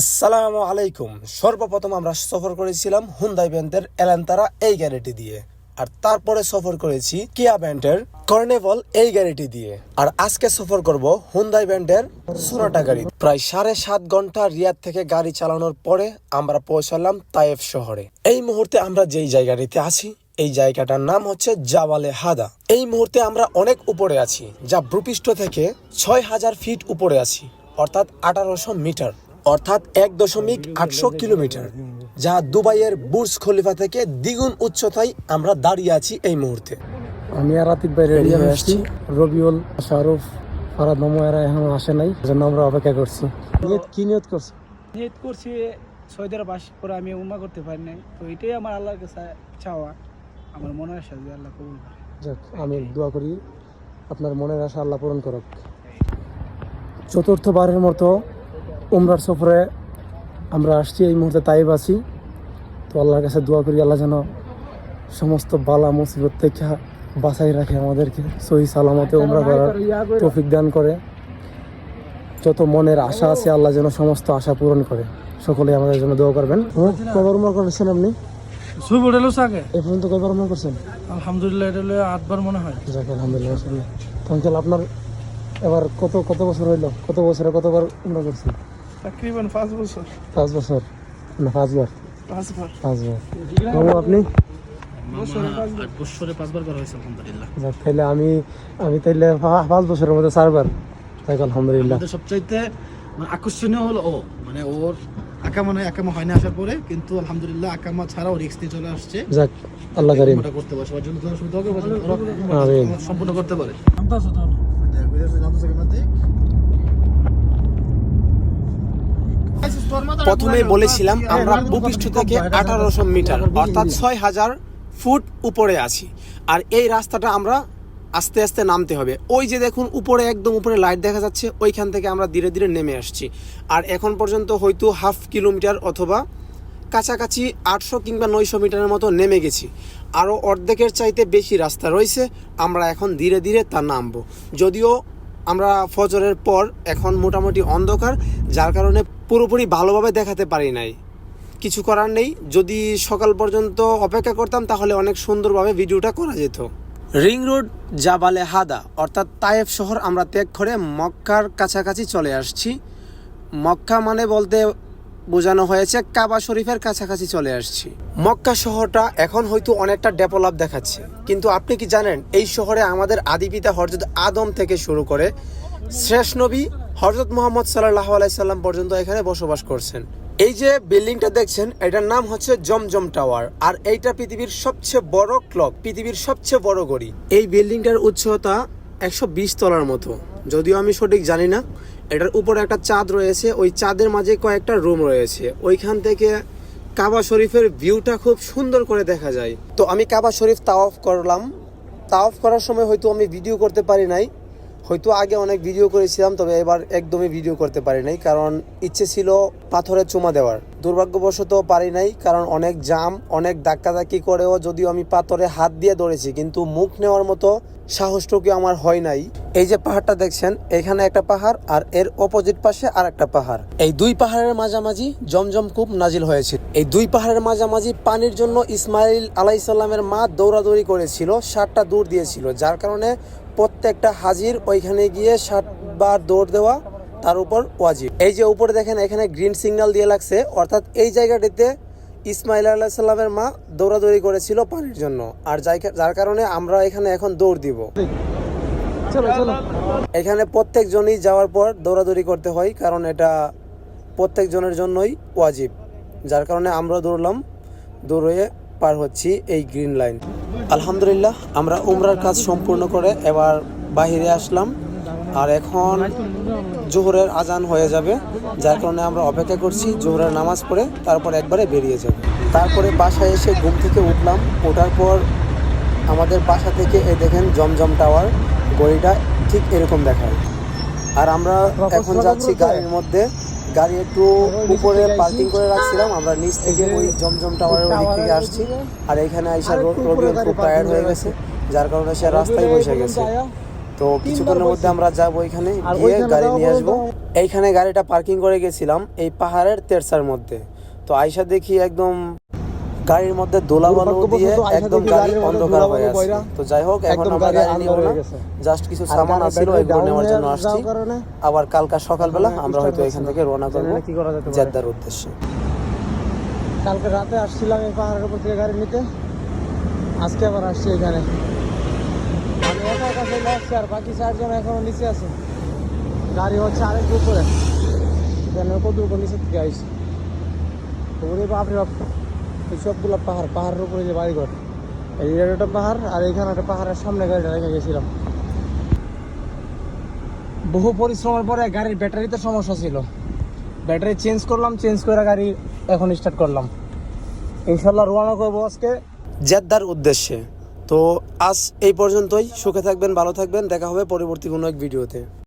আসসালামু আলাইকুম। সর্বপ্রথম আমরা সফর করেছিলাম হুন্দাই ব্যান্ডের এলান্তারা এই গাড়িটি দিয়ে। আর তারপরে সফর করেছি কিয়া ব্যান্ডের কর্নেভল এই গাড়িটি দিয়ে। আর আজকে সফর করব হুন্দাই ব্যান্ডের সোনাটা গাড়ি। প্রায় সাড়ে সাত ঘণ্টা রিয়াদ থেকে গাড়ি চালানোর পরে আমরা পৌঁছালাম তায়েফ শহরে। এই মুহূর্তে আমরা যেই জায়গাটিতে আছি, এই জায়গাটার নাম হচ্ছে জাওয়ালে হাদা এই মুহূর্তে আমরা অনেক উপরে আছি, যা ভূপৃষ্ঠ থেকে ছয় হাজার ফিট উপরে আছি, অর্থাৎ আঠারোশো মিটার। অর্থাৎ এক দশমিক আটশো কিলোমিটার যা দুবাইয়ের বুর্জ খলিফা থেকে দ্বিগুণ উচ্চতায় আমরা দাঁড়িয়ে আছি এই মুহূর্তে। আমি আর আতিক ভাই রেডি হয়ে আসছি। রবিউল শাহরুফ ফারাদ মামু এরা এখন আসে নাই জন্য আমরা অপেক্ষা করছি। নিয়ত কি নিয়ত করছ? নিয়ত করছি সৌদি বাস করে আমি উমা করতে পারি নাই। তো এটাই আমার আল্লাহর কাছে চাওয়া। আমার মনের আশা যে আল্লাহ কবুল করে যাক আমি দোয়া করি আপনার মনের আশা আল্লাহ পূরণ করুক। চতুর্থবারের মতো উমরার সফরে আমরা আসছি এই মুহূর্তে তাইব আছি। তো আল্লাহর কাছে দোয়া করি আল্লাহ যেন সমস্ত বালা মুসিবত থেকে বাঁচাই রাখে আমাদেরকে সহি সালামতে উমরা করার তৌফিক দান করে। যত মনের আশা আছে আল্লাহ যেন সমস্ত আশা পূরণ করে। সকলে আমাদের জন্য দোয়া করবেন। কবার উমরা করেছেন আপনি? শুভ উঠেলো সাকে এ পর্যন্ত কয়বার উমরা করছেন? আলহামদুলিল্লাহ এটা হলো আটবার মনে হয়। যাক আলহামদুলিল্লাহ। আপনার এবার কত কত বছর হইল? কত বছরে কতবার উমরা করছেন? তাকরিবান পাঁচ বছর। পাঁচ বছর? না পাঁচবার পাঁচবার পাঁচবার মামু আপনি? বছরে পাঁচবার করা হয়েছে আলহামদুলিল্লাহ। যাক আমি আমি তাইলে পা- পাঁচ বছরের মধ্যে চারবার যাক আলহামদুলিল্লাহ। সবচাইতে মানে আকর্ষণীয় হলো ও। মানে ওর আকামা নয় আকামা হয় না আসার পরে কিন্তু আলহামদুলিল্লাহ আকামা ছাড়াও রিক্স নিয়ে চলে আসছে। যাক আল্লাহ করিম ওটা করতে পারে সবার জন্য সুবিধা হবে সম্পূর্ণ করতে পারে। প্রথমে বলেছিলাম, আমরা ভূপৃষ্ঠ থেকে আঠারোশো মিটার, অর্থাৎ ছয় হাজার ফুট উপরে আছি। আর এই রাস্তাটা আমরা আস্তে আস্তে নামতে হবে। ওই যে দেখুন, উপরে একদম উপরে লাইট দেখা যাচ্ছে, ওইখান থেকে আমরা ধীরে ধীরে নেমে আসছি। আর এখন পর্যন্ত হয়তো হাফ কিলোমিটার অথবা কাছাকাছি আটশো কিংবা নয়শো মিটারের মতো নেমে গেছি। আরও অর্ধেকের চাইতে বেশি রাস্তা রয়েছে, আমরা এখন ধীরে ধীরে তা নামবো। যদিও আমরা ফজরের পর এখন মোটামুটি অন্ধকার, যার কারণে পুরোপুরি ভালোভাবে দেখাতে পারি নাই। কিছু করার নেই। যদি সকাল পর্যন্ত অপেক্ষা করতাম, তাহলে অনেক সুন্দরভাবে ভিডিওটা করা যেত। রিং রোড, জাবালে হাদা, অর্থাৎ তায়েফ শহর আমরা ত্যাগ করে মক্কার কাছাকাছি চলে আসছি। মক্কা মানে বলতে বোঝানো হয়েছে কাবা শরীফের কাছাকাছি চলে আসছি। মক্কা শহরটা এখন হয়তো অনেকটা ডেভেলপ দেখাচ্ছে। কিন্তু আপনি কি জানেন, এই শহরে আমাদের আদিপিতা হরজত আদম থেকে শুরু করে শেষ নবী হরজত মোহাম্মদ সাল্লাহ আলাইসাল্লাম পর্যন্ত এখানে বসবাস করছেন। এই যে বিল্ডিংটা দেখছেন, এটার নাম হচ্ছে জমজম টাওয়ার। আর এইটা পৃথিবীর সবচেয়ে বড় ক্লক, পৃথিবীর সবচেয়ে বড় গড়ি। এই বিল্ডিংটার উচ্চতা একশো বিশ তলার মতো। যদিও আমি সঠিক জানি না, এটার উপরে একটা চাঁদ রয়েছে, ওই চাঁদের মাঝে কয়েকটা রুম রয়েছে। ওইখান থেকে কাবা শরীফের ভিউটা খুব সুন্দর করে দেখা যায়। তো আমি কাবা শরীফ তাওয়াফ করলাম। তাওয়াফ করার সময় হয়তো আমি ভিডিও করতে পারি নাই। হয়তো আগে অনেক ভিডিও করেছিলাম, তবে এবার একদমই ভিডিও করতে পারি নাই, কারণ ইচ্ছে ছিল পাথরে চুমা দেওয়ার। দুর্ভাগ্যবশত পারি নাই, কারণ অনেক জাম, অনেক ধাক্কাধাক্কি করেও যদিও আমি পাথরে হাত দিয়ে ধরেছি, কিন্তু মুখ নেওয়ার মতো সাহসটুকু আমার হয় নাই। এই যে পাহাড়টা দেখছেন, এখানে একটা পাহাড় আর এর অপোজিট পাশে আর একটা পাহাড়। এই দুই পাহাড়ের মাঝামাঝি জমজম কূপ নাজিল হয়েছিল এই দুই পাহাড়ের মাঝামাঝি পানির জন্য ইসমাইল আলাইসাল্লামের মা দৌড়াদৌড়ি করেছিল ষাটটা দূর দিয়েছিল, যার কারণে প্রত্যেকটা হাজির ওইখানে গিয়ে ষাটবার দৌড় দেওয়া তার উপর ওয়াজিব। এই যে উপরে দেখেন এখানে গ্রিন সিগন্যাল দিয়ে লাগছে। অর্থাৎ এই জায়গাটিতে ইসমাইল আল্লাহ সাল্লামের মা দৌড়াদৌড়ি করেছিল পানির জন্য। আর যার কারণে আমরা এখানে এখন দৌড় দিব। চলো চলো। এখানে প্রত্যেকজনই যাওয়ার পর দৌড়াদৌড়ি করতে হয় কারণ এটা প্রত্যেকজনের জন্যই ওয়াজিব। যার কারণে আমরা দৌড়লাম দৌড়ে পার হচ্ছি এই গ্রিন লাইন। আলহামদুলিল্লাহ, আমরা উমরার কাজ সম্পূর্ণ করে এবার বাহিরে আসলাম। আর এখন জোহরের আজান হয়ে যাবে, যার কারণে আমরা অপেক্ষা করছি জোহরের নামাজ পড়ে, তারপর একবারে বেরিয়ে যাব। তারপরে বাসায় এসে ঘুম থেকে উঠলাম, ওঠার পর আমাদের বাসা থেকে এ দেখেন জমজম টাওয়ার গড়িটা ঠিক এরকম দেখায়। আর আমরা এখন যাচ্ছি গাড়ির মধ্যে গাড়ি একটু উপরে পার্কিং করে রাখছিলাম আমরা নিচ থেকে ওই জমজম টাওয়ারের ওদিক থেকে আসছি। আর এখানে আইসা রোড রোড খুব টায়ার্ড হয়ে গেছে যার কারণে সে রাস্তায় বসে গেছে। তো কিছুক্ষণের মধ্যে আমরা যাব এখানে গিয়ে গাড়ি নিয়ে আসব। এইখানে গাড়িটা পার্কিং করে গেছিলাম এই পাহাড়ের তেরসার মধ্যে। তো আইসা দেখি একদম গাড়ির মধ্যে দোলা বালু দিয়ে একদম গাড়ি অন্ধকার হয়ে আছে তো যাই হোক এখন আমরা গাড়ি নিব না। জাস্ট কিছু সামান আছিল এগুলো নেওয়ার জন্য আসছি। আবার কালকা সকালবেলা মানে আমরা হয়তো এখান থেকে রওনা করব কি করা যেতে। জেদ্দার উদ্দেশ্যে। কালকে রাতে আসছিলাম এই পাহাড়ের উপর থেকে গাড়ি নিতে। আজকে আবার আসছি এখানে। আমি একা একা চলে আসছি আর বাকি চারজন এখনও নিচে আছে। গাড়ি হচ্ছে আরেক উপরে। এখানে কত নিচে থেকে আইসি। ওরে বাপরে বাপ। সবগুলো পাহাড়, পাহাড়ের উপরে যে বাড়িঘর, এই একটা পাহাড় আর এখানে একটা পাহাড়ের সামনে গাড়িটা রেখে গেছিলাম। বহু পরিশ্রমের পরে গাড়ির ব্যাটারিতে সমস্যা ছিল। ব্যাটারি চেঞ্জ করলাম, চেঞ্জ করে গাড়ি এখন স্টার্ট করলাম। ইনশাল্লাহ রওনা করব আজকে। জেদ্দার উদ্দেশ্যে। তো আজ এই পর্যন্তই। সুখে থাকবেন, ভালো থাকবেন। দেখা হবে পরবর্তী কোনো এক ভিডিওতে।